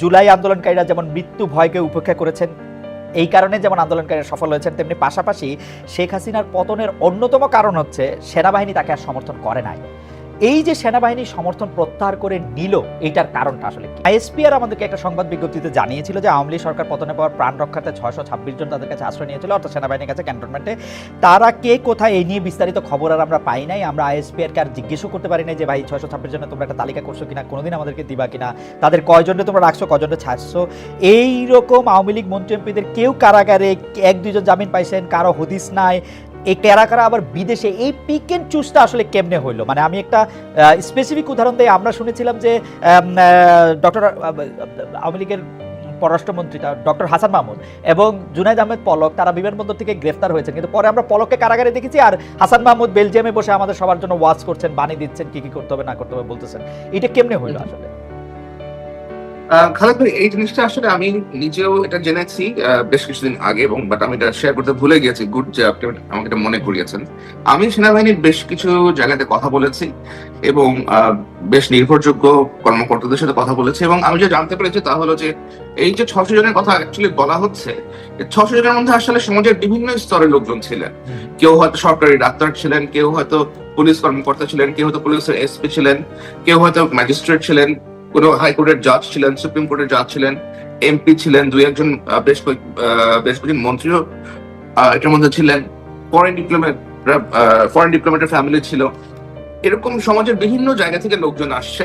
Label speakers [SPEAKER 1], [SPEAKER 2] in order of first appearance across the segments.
[SPEAKER 1] জুলাই আন্দোলনকারীরা যেমন মৃত্যু ভয়কে উপেক্ষা করেছেন, এই কারণে যেমন আন্দোলনকারীরা সফল হয়েছেন, তেমনি পাশাপাশি শেখ হাসিনার পতনের অন্যতম কারণ হচ্ছে সেনাবাহিনী তাকে আর সমর্থন করে নাই। এই যে সেনাবাহিনী সমর্থন প্রত্যাহার করে নিল, এটার কারণটা আসলে কি? আইএসপিআর আমাদেরকে একটা সংবাদ বিজ্ঞপ্তিতে জানিয়েছিল যে আওয়ামী সরকার পতনের পর প্রাণ রক্ষার্থে ছয়শো ছাব্বিশ জন তাদের কাছে আশ্রয় নিয়েছিল, অর্থাৎ সেনাবাহিনীর কাছে ক্যান্টনমেন্টে। তারা কে কোথায়, এই নিয়ে বিস্তারিত খবর আর আমরা পাই নাই। আমরা আইএসপিআর কে আর জিজ্ঞেসও করতে পারি নাই যে, ভাই, ছয়শো ছাব্বিশ জনের তোমরা একটা তালিকা করছ কিনা? কোনোদিন আমাদেরকে দিবা কিনা? তাদের কয়জনকে তোমরা রাখছো কয়জনকে ছাড়ছো? এইরকম আওয়ামী লীগ মন্ত্রী এমপিদের কেউ কারাগারে এক দুইজন জামিন পাইছেন, কারও হদিস নাই। এই কারা কারা আবার বিদেশে এই পিক এন্ড চুজটা আসলে কেমনে হইল? মানে আমি একটা স্পেসিফিক উদাহরণ দিয়ে আমরা শুনেছিলাম যে ডক্টর আওয়ামী লীগের পররাষ্ট্রমন্ত্রী ডক্টর হাসান মাহমুদ এবং জুনাইদ আহমেদ পলক তারা বিমানবন্দর থেকে গ্রেফতার হয়েছেন। কিন্তু পরে আমরা পলককে কারাগারে দেখেছি আর হাসান মাহমুদ বেলজিয়ামে বসে আমাদের সবার জন্য ওয়াচ করছেন বাণী দিচ্ছেন কি কি করতে হবে না করতে হবে বলতেছেন। এটা কেমনে হইল আসলে?
[SPEAKER 2] খালেদ ভাই এই জিনিসটা আসলে আমি নিজেও এটা জেনেছি বেশ কিছুদিন আগে এবং বাট আমি এটা শেয়ার করতে ভুলে গেছি গুড যে আপনি আমাকে এটা মনে করিয়েছেন। আমি সেনাবাহিনীর বেশ কিছু জায়গাতে কথা বলেছি এবং বেশ নির্ভরযোগ্য কর্মকর্তাদের সাথে কথা বলেছি এবং আমি যে জানতে পেরেছি তা হলো যে এই যে ছশো জনের কথা অ্যাকচুয়ালি বলা হচ্ছে ছশো জনের মধ্যে আসলে সমাজের বিভিন্ন স্তরের লোকজন ছিলেন। কেউ হয়তো সরকারি ডাক্তার ছিলেন কেউ হয়তো পুলিশ কর্মকর্তা ছিলেন কেউ হয়তো পুলিশের এসপি ছিলেন কেউ হয়তো ম্যাজিস্ট্রেট ছিলেন কোন হাইকোর্টের জাজ ছিলেন সুপ্রিম কোর্টের জাজ ছিলেন এমপি ছিলেন, দুই একজন বেশ কয়েক বেশ কয়েকজন মন্ত্রীও এটার মধ্যে ছিলেন। ফরেন ডিপ্লোমেট ফরেন ডিপ্লোমেটের ফ্যামিলি ছিল। এরকম সমাজের বিভিন্ন জায়গা থেকে লোকজন আসছে,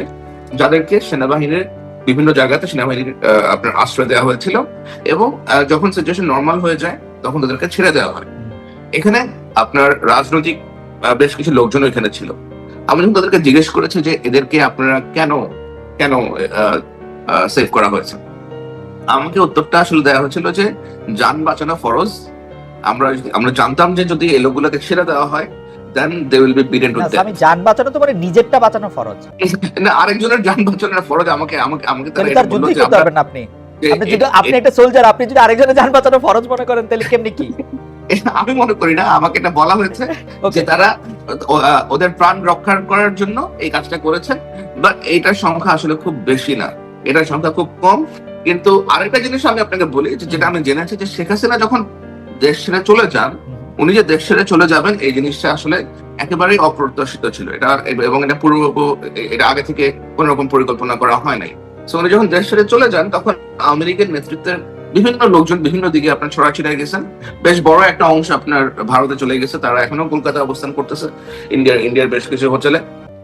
[SPEAKER 2] যাদেরকে সেনাবাহিনীর বিভিন্ন জায়গাতে সেনাবাহিনীর আপনার আশ্রয় দেওয়া হয়েছিল এবং যখন সিচুয়েশন নর্মাল হয়ে যায়, তখন তাদেরকে ছেড়ে দেওয়া হয়। এখানে আপনার রাজনৈতিক বেশ কিছু লোকজন এখানে ছিল। আমি যখন তাদেরকে জিজ্ঞেস করেছি যে, এদেরকে আপনারা কেন কেন সেভ করা হয়েছে? আমাকে উত্তরটা আসলে দেওয়া হয়েছিল যে যান বাঁচানো ফরজ। আমরা আমরা জানতাম যে যদি এই লোকগুলোকে ছেড়ে দেওয়া হয় then they will be beaten to
[SPEAKER 1] না, আমি যান বাঁচানো তো মানে নিজেরটা বাঁচানো ফরজ।
[SPEAKER 2] না আরেকজনের যান বাঁচানোর ফরজ আমাকে আমাকে আমাকে তারা
[SPEAKER 1] তাহলে
[SPEAKER 2] এটা বলল যে
[SPEAKER 1] করতে
[SPEAKER 2] আমরা-
[SPEAKER 1] পারবেন না আপনি। যদি আপনি একটা সোলজার আপনি যদি আরেকজনের যান বাঁচানো ফরজ মনে করেন তাহলে কেমনি কি?
[SPEAKER 2] আমি মনে করি না আমাকে এটা বলা হয়েছে যে তারা ওদের প্রাণ রক্ষা করার জন্য এই কাজটা করেছে বাট এইটার সংখ্যা আসলে খুব বেশি না। এটার সংখ্যা খুব কম। কিন্তু আরেকটা জিনিস আমি আপনাকে বলি যেটা আমি জেনেছি যে শেখ হাসিনা যখন দেশ ছেড়ে চলে যান উনি যে দেশ ছেড়ে চলে যাবেন এই জিনিসটা আসলে একেবারেই অপ্রত্যাশিত ছিল। এটা এবং এটা পূর্ব এটা আগে থেকে কোন রকম পরিকল্পনা করা হয় নাই। উনি যখন দেশ ছেড়ে চলে যান তখন লীগের নেতৃত্বের বিভিন্ন লোকজন বিভিন্ন দিকে আপনার ছড়াছিড়ায় গেছেন বেশ বড় একটা অংশ আপনার ভারতে চলে গেছে তারা এখনও কলকাতায় অবস্থান করতেছে ইন্ডিয়ার ইন্ডিয়ার বেশ কিছু হোটেলে।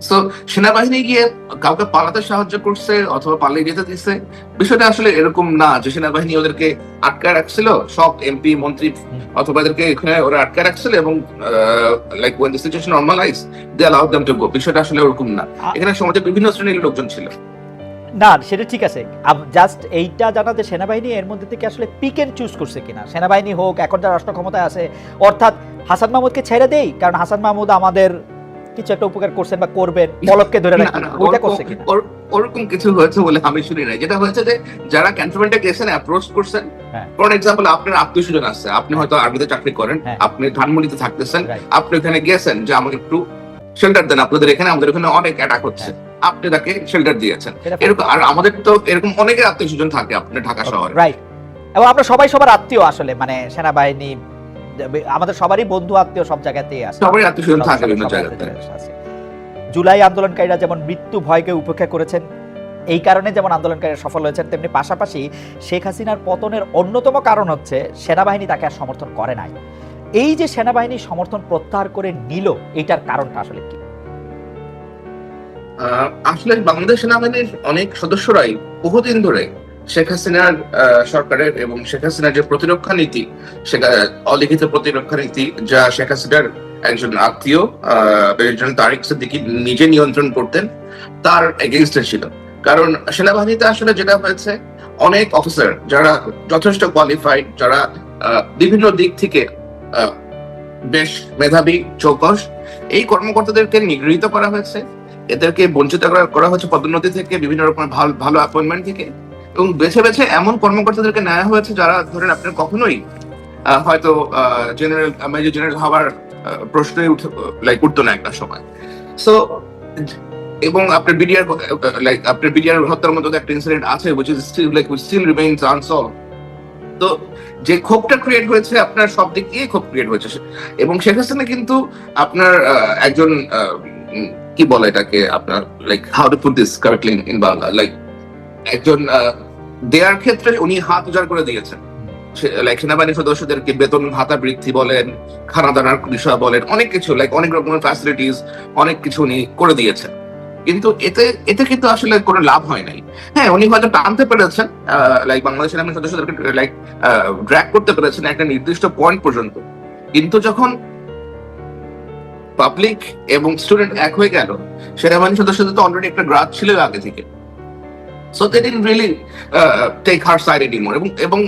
[SPEAKER 2] তো সেনাবাহিনী গিয়ে কাউকে পালাতে সাহায্য করছে অথবা পালিয়ে যেতে দিচ্ছে। বিষয়টা আসলে এরকম না যে সেনাবাহিনী ওদেরকে আটকায় রাখছিল সব এমপি মন্ত্রী অথবা এদেরকে এখানে ওরা আটকায় রাখছিল এবং like when the situation normalize they allow them to go বিষয়টা আসলে ওরকম না। এখানে সমাজে বিভিন্ন শ্রেণির লোকজন ছিল।
[SPEAKER 1] না সেটা ঠিক আছে। জাস্ট এইটা জানা যে সেনাবাহিনী এর মধ্যে থেকে আসলে পিক এন্ড চুজ করছে কিনা। সেনাবাহিনী হোক এখন যারা রাষ্ট্র ক্ষমতায় আছে অর্থাৎ হাসান মাহমুদকে ছেড়ে দেই কারণ হাসান মাহমুদ আমাদের কিছু একটা উপকার করছেন বা করবেন পলককে ধরে
[SPEAKER 2] না,
[SPEAKER 1] রাখেন ওইটা করছে কিনা?
[SPEAKER 2] ওরকম কিছু হয়েছে বলে আমি শুনি নাই। যেটা হয়েছে যে যারা ক্যান্টনমেন্টে গেছেন অ্যাপ্রোচ করছেন
[SPEAKER 1] হ্যাঁ।
[SPEAKER 2] ফর এক্সাম্পল আপনার আত্মীয় স্বজন আসছে আপনি হয়তো আর্মিতে চাকরি করেন
[SPEAKER 1] হ্যাঁ।
[SPEAKER 2] আপনি ধানমন্ডিতে থাকতেছেন আপনি ওখানে গেছেন যে আমাকে একটু শেল্টার দেন আপনাদের এখানে আমাদের এখানে অনেক অ্যাটাক হচ্ছে। আপনি তাকে শেল্টার দিয়েছেন। এরকম আর আমাদের তো এরকম অনেকের আত্মীয় স্বজন থাকে আপনার ঢাকা শহরে।
[SPEAKER 1] রাইট এবং আমরা সবাই সবার আত্মীয় আসলে মানে সেনাবাহিনী আমাদের সবারই বন্ধু আত্মীয় সব জায়গাতেই আছে।
[SPEAKER 2] সবারই আত্মীয় স্বজন থাকে বিভিন্ন জায়গাতে।
[SPEAKER 1] জুলাই আন্দোলনকারীরা যেমন মৃত্যু ভয়কে উপেক্ষা করেছেন এই কারণে যেমন আন্দোলনকারীরা সফল হয়েছেন তেমনি পাশাপাশি শেখ হাসিনার পতনের অন্যতম কারণ হচ্ছে সেনাবাহিনী তাকে আর সমর্থন করে নাই। এই যে সেনাবাহিনী সমর্থন প্রত্যাহার করে নিল এটার কারণটা আসলে কি?
[SPEAKER 2] আসলে বাংলাদেশ সেনাবাহিনীর অনেক সদস্যরাই বহুদিন ধরে শেখ হাসিনার সরকারের এবং শেখ হাসিনার যে প্রতিরক্ষা নীতি অলিখিত প্রতিরক্ষা নীতি যা শেখ হাসিনার একজন আত্মীয় একজন তারিক সিদ্দিকি নিজে নিয়ন্ত্রণ করতেন, তার এগেনস্টে ছিল। কারণ সেনাবাহিনীতে আসলে যেটা হয়েছে, অনেক অফিসার যারা যথেষ্ট কোয়ালিফাইড যারা বিভিন্ন দিক থেকে বেশ মেধাবী, চৌকস, এই কর্মকর্তাদেরকে নিগৃহীত করা হয়েছে। এদেরকে বঞ্চিত করা- হচ্ছে পদোন্নতি থেকে, বিভিন্ন রকমের ভালো ভালো অ্যাপয়েন্টমেন্ট থেকে। এবং বেছে বেছে এমন কর্মকর্তাদেরকে নেওয়া হয়েছে যারা ধরেন আপনার কখনোই হয়তো জেনারেল মেজর জেনারেল হওয়ার প্রশ্নই লাইক উঠতো না একটা সময়। সো এবং আপনার বিডিআর লাইক আপনার বিডিআর হত্যার মতো একটা ইনসিডেন্ট আছে, which is still, like, which still remains unsolved তো যে ক্ষোভটা ক্রিয়েট হয়েছে, আপনার সব দিক দিয়ে ক্ষোভ ক্রিয়েট হয়েছে। এবং হাসিনা কিন্তু আপনার একজন কি বলে এটাকে আপনার like how to put this correctly in Bangla like একজন দেয়ার ক্ষেত্রে উনি হাত উজাড় করে দিয়েছেন। লাইক সেনাবাহিনী সদস্যদেরকে বেতন ভাতা বৃদ্ধি বলেন খানা দানার বিষয় বলেন, অনেক কিছু লাইক অনেক রকমের ফ্যাসিলিটিস অনেক কিছু উনি করে দিয়েছেন। কিন্তু এতে এতে কিন্তু আসলে কোনো লাভ হয় নাই। হ্যাঁ উনি হয়তো টানতে পেরেছেন লাইক বাংলাদেশ সেনাবাহিনী সদস্যদেরকে লাইক ড্র্যাক করতে পেরেছেন একটা নির্দিষ্ট পয়েন্ট পর্যন্ত। কিন্তু যখন পাবলিক এবং স্টুডেন্ট এক হয়ে গেল সেনাবাহিনী সদস্যদের তো অলরেডি একটা গ্রাফ ছিল আগে থেকে। So they didn't really take her side anymore এবং এবং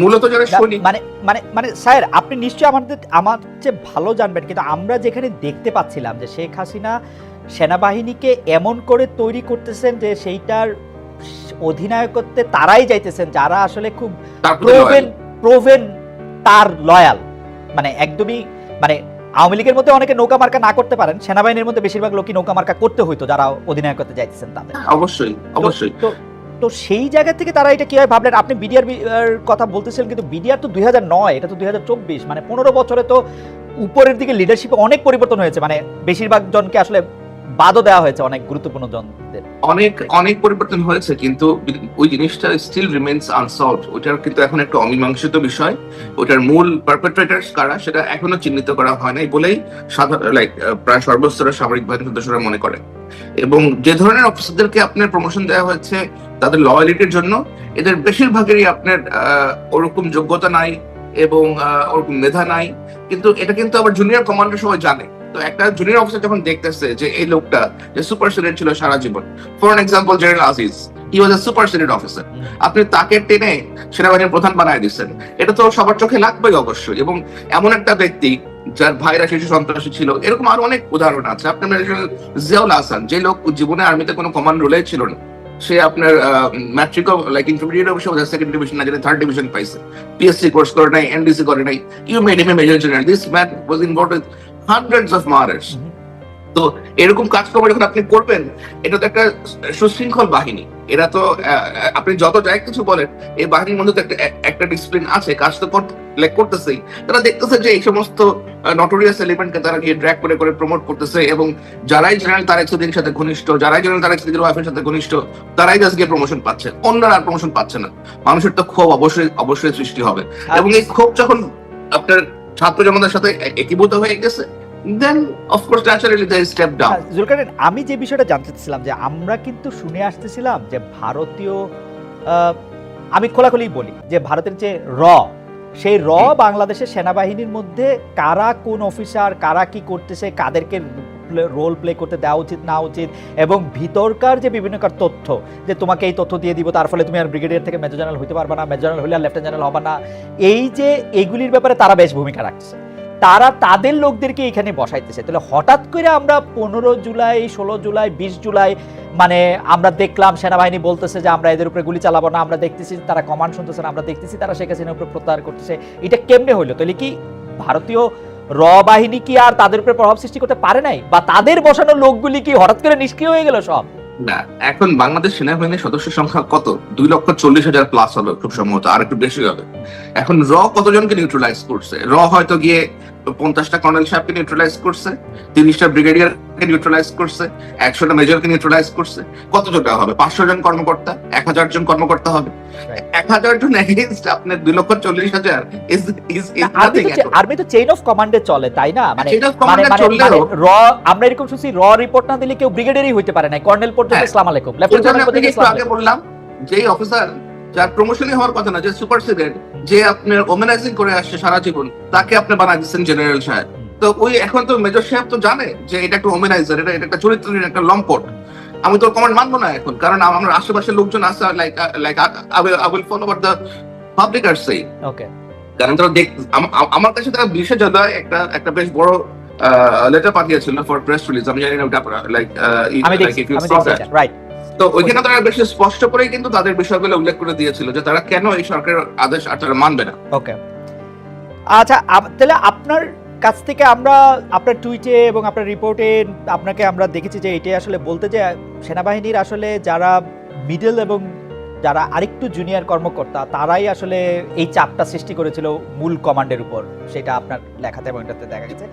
[SPEAKER 2] মূলত যারা সৈনিক
[SPEAKER 1] মানে মানে মানে স্যার আপনি নিশ্চয়ই আমাদের আমার চেয়ে ভালো জানবেন কিন্তু আমরা যেখানে দেখতে পাচ্ছিলাম যে শেখ হাসিনা সেনাবাহিনীকে এমন করে তৈরি করতেছেন যে সেইটার অধিনায়কত্বে তারাই যাইতেছেন যারা আসলে খুব প্রোভেন প্রোভেন তার লয়াল মানে একদমই মানে আওয়ামী লীগের মধ্যে অনেকে নৌকা মার্কা না করতে পারেন সেনাবাহিনীর মধ্যে বেশিরভাগ লোকই নৌকা মার্কা করতে হইতো যারা অধিনায়কতে যাইতেছেন তাদের।
[SPEAKER 2] অবশ্যই অবশ্যই।
[SPEAKER 1] তো তো সেই জায়গা থেকে তারা এটা কীভাবে ভাবলেন? আপনি বিডিআর কথা বলতেছিলেন কিন্তু বিডিআর তো দুই নয় এটা তো দুই হাজার চব্বিশ মানে পনেরো বছরে তো উপরের দিকে লিডারশিপে অনেক পরিবর্তন হয়েছে মানে বেশিরভাগ জনকে আসলে বাদও দেওয়া হয়েছে অনেক গুরুত্বপূর্ণ জনদের।
[SPEAKER 2] অনেক অনেক পরিবর্তন হয়েছে, কিন্তু ওই জিনিসটা স্টিল রিমেন্স আনসলভ ওটার কিন্তু এখন একটা অমীমাংসিত বিষয়। ওটার মূল পারপেট্রেটার্স কারা, সেটা এখনও চিহ্নিত করা হয় নাই বলেই সাধারণ লাইক প্রায় সর্বস্তরের সামরিক বাহিনীর সদস্যরা মনে করে। এবং যে ধরনের অফিসারদেরকে আপনার প্রমোশন দেওয়া হয়েছে, তাদের লয়ালিটির জন্য, এদের বেশিরভাগেরই আপনার ওরকম যোগ্যতা নাই এবং ওরকম মেধা নাই। কিন্তু এটা কিন্তু আবার জুনিয়র কমান্ডার সবাই জানে। তো একটা জুনিয়র অফিসার যখন দেখতেছে যে এই লোকটা যে সুপার সিনিয়র ছিল সারা জীবন for example general Aziz he was a super senior officer আপনি তাকে টেনে সেনাবাহিনীর প্রধান বানায় দিচ্ছেন। এটা তো সবার চোখে লাগবেই অবশ্যই এবং এমন একটা ব্যক্তি যার ভাইরা শিশু সন্ত্রাসী ছিল এরকম আরও অনেক উদাহরণ আছে। আপনার জিয়াউল হাসান যে লোক জীবনে আর্মিতে কোনো কমান্ড রোলে ছিল না। সে আপনার ম্যাট্রিক লাইক ইন্টারমিডিয়েট অবশ্য সেকেন্ড ডিভিশন না যেটা থার্ড ডিভিশন পাইছে। পিএসসি কোর্স করে নাই এনডিসি করে নাই you made him a major general this man was involved with hundreds of murders তো এরকম কাজকর্ম যখন আপনি করবেন এটা তো একটা সুশৃঙ্খল বাহিনী। এরা তো আপনি যত যাই কিছু বলেন এই বাহিনীর মধ্যে তো একটা একটা ডিসিপ্লিন আছে কাজ তো করতেছেই। তারা দেখতেছে যে এই সমস্ত নটোরিয়াস এলিমেন্টকে তারা গিয়ে ড্র্যাগ করে করে প্রমোট করতেছে এবং যারাই জেনারেল তারেক সুদ্দিনের সাথে ঘনিষ্ঠ যারাই জেনারেল তারেক সুদ্দিনের ওয়াইফের সাথে ঘনিষ্ঠ তারাই জাস্ট গিয়ে প্রমোশন পাচ্ছে। অন্যরা আর প্রমোশন পাচ্ছে না। মানুষের তো ক্ষোভ অবশ্যই অবশ্যই সৃষ্টি হবে। এবং এই ক্ষোভ যখন আপনার ছাত্র জনতার সাথে একীভূত হয়ে গেছে then of course naturally they step down
[SPEAKER 1] জুলকারেন আমি যে বিষয়টা জানতে চাচ্ছিলাম যে আমরা কিন্তু শুনে আসতেছিলাম যে ভারতীয় আহ, আমি খোলাখুলি বলি যে ভারতের যে র সেই র বাংলাদেশের সেনাবাহিনীর মধ্যে কারা কোন অফিসার কারা কি করতেছে কাদেরকে রোল প্লে করতে দেওয়া উচিত, না উচিত, এবং ভিতরকার যে বিভিন্নকার তথ্য, যে তোমাকে এই তথ্য দিয়ে দিব, তার ফলে তুমি আর ব্রিগেডিয়ার থেকে মেজর জেনারেল হইতে পারবে না মেজর জেনারেল হলে আর লেফটেন্যান্ট জেনারেল হবে না। এই যে এগুলির ব্যাপারে তারা বেশ ভূমিকা রাখছে। তারা তাদের লোকদেরকে এখানে বসাইতেছে। তাহলে হঠাৎ করে আমরা পনেরো জুলাই, ষোলো জুলাই, বিশ জুলাই মানে আমরা দেখলাম, সেনাবাহিনী বলতেছে যে আমরা এদের উপরে গুলি চালাবো না, আমরা দেখতেছি, তারা কমান্ড শুনতেছে আমরা দেখতেছি তারা শেখ হাসিনার উপরে প্রত্যাহার করতেছে। এটা কেমনে হইল? তাহলে কি ভারতীয় র বাহিনী কি আর তাদের উপরে প্রভাব সৃষ্টি করতে পারে নাই? বা তাদের বসানো লোকগুলি কি হঠাৎ করে নিষ্ক্রিয় হয়ে গেল সব?
[SPEAKER 2] না, এখন বাংলাদেশ সেনাবাহিনীর সদস্য সংখ্যা কত? দুই লক্ষ চল্লিশ হাজার প্লাস হবে খুব সম্ভবত, আর একটু বেশি হবে। এখন র কতজনকে নিউট্রালাইজ করছে? র হয়তো গিয়ে পঞ্চাশটা কর্নেল সাহেবকে নিউট্রালাইজ করছে, তিরিশটা ব্রিগেডিয়ারকে নিউট্রালাইজ করছে? একশোটা মেজরকে নিউট্রালাইজ করছে? কতজনটা হবে? পাঁচশো জন কর্মকর্তা? এক হাজার জন কর্মকর্তা হবে? এক হাজার জন এগেনস্ট আপনার দুই লক্ষ চল্লিশ হাজার
[SPEAKER 1] আর্মি তো চেইন অফ কমান্ডে চলে তাই না? মানে
[SPEAKER 2] of
[SPEAKER 1] মানে মানে- মানে র আমরা এরকম শুনছি র রিপোর্ট না দিলে কেউ ব্রিগেডিয়ারই হইতে পারে না। কর্নেল পর্যন্ত
[SPEAKER 2] হ্যাঁ।
[SPEAKER 1] ইসলাম আলাইকুম। লেফটেন্যান্ট
[SPEAKER 2] আগে বললাম যে অফিসার যার প্রমোশনই হওয়ার কথা না যে সুপার সিডেন্ট যে আপনার ওমেনাইজিং করে আসছে সারা জীবন তাকে আপনি বানাই দিচ্ছেন জেনারেল সাহেব। তো ওই এখন তো মেজর সাহেব তো জানে যে এটা একটা ওমেনাইজার এটা এটা একটা চরিত্রহীন একটা লম্পট। আমি তো কমান্ড মানবো না এখন কারণ আমার আশেপাশের লোকজন আছে like like I will follow but the public আর সেই
[SPEAKER 1] ওকে
[SPEAKER 2] কারণ তারা দেখ আম- আম- আমার কাছে তারা বিশে জুলাই একটা একটা বেশ বড় লেটার পাঠিয়েছিল ফর প্রেস রিলিজ আমি জানি না ওটা লাইক
[SPEAKER 1] আমি দেখছি আমি দেখছি রাইট
[SPEAKER 2] তো ওইখানে তারা বেশি স্পষ্ট করেই কিন্তু তাদের বিষয়গুলো উল্লেখ করে দিয়েছিল যে তারা কেন এই সরকারের আদেশ আর তারা মানবে না।
[SPEAKER 1] ওকে আচ্ছা তাহলে আপনার কাছ থেকে আমরা আপনার টুইটে এবং আপনার রিপোর্টে আপনাকে আমরা দেখেছি যে এটাই আসলে বলতে যে সেনাবাহিনীর আসলে যারা মিডল এবং যারা আরেকটু জুনিয়র কর্মকর্তা, তারাই আসলে এই চাপটা সৃষ্টি করেছিল মূল কমান্ডের উপর। সেটা আপনার লেখাতে এবং এটাতে দেখা গেছে।